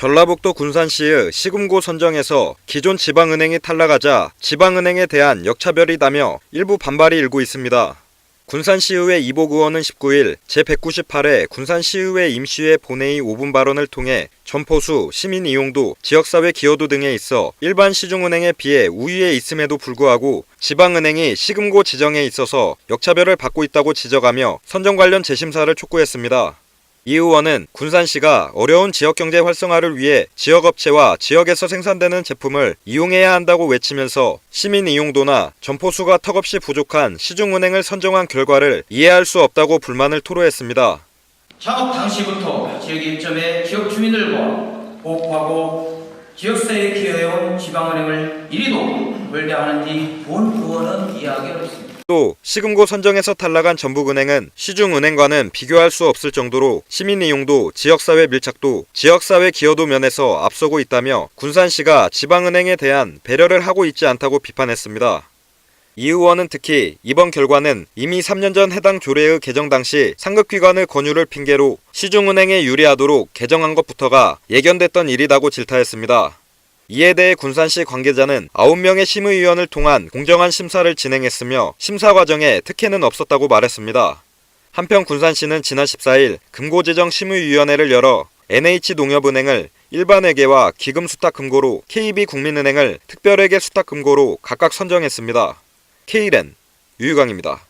전라북도 군산시의 시금고 선정에서 기존 지방은행이 탈락하자 지방은행에 대한 역차별이다며 일부 반발이 일고 있습니다. 군산시의회 이복 의원은 19일 제198회 군산시의회 임시회 본회의 5분 발언을 통해 점포수, 시민 이용도, 지역사회 기여도 등에 있어 일반 시중은행에 비해 우위에 있음에도 불구하고 지방은행이 시금고 지정에 있어서 역차별을 받고 있다고 지적하며 선정 관련 재심사를 촉구했습니다. 이 의원은 군산시가 어려운 지역경제 활성화를 위해 지역업체와 지역에서 생산되는 제품을 이용해야 한다고 외치면서 시민 이용도나 점포수가 턱없이 부족한 시중은행을 선정한 결과를 이해할 수 없다고 불만을 토로했습니다. 창업 당시부터 지역 일점의 지역 주민들과 보호하고 지역사회에 기여해온 지방은행을 이리도 멀대하는지 본 의원은 이해하기 어렵습니다. 또 시금고 선정에서 탈락한 전북은행은 시중은행과는 비교할 수 없을 정도로 시민 이용도, 지역사회 밀착도, 지역사회 기여도 면에서 앞서고 있다며 군산시가 지방은행에 대한 배려를 하고 있지 않다고 비판했습니다. 이 의원은 특히 이번 결과는 이미 3년 전 해당 조례의 개정 당시 상급기관의 권유를 핑계로 시중은행에 유리하도록 개정한 것부터가 예견됐던 일이라고 질타했습니다. 이에 대해 군산시 관계자는 9명의 심의위원을 통한 공정한 심사를 진행했으며 심사 과정에 특혜는 없었다고 말했습니다. 한편 군산시는 지난 14일 금고지정 심의위원회를 열어 NH농협은행을 일반회계와 기금수탁금고로 KB국민은행을 특별회계 수탁금고로 각각 선정했습니다. K랜 유유광입니다.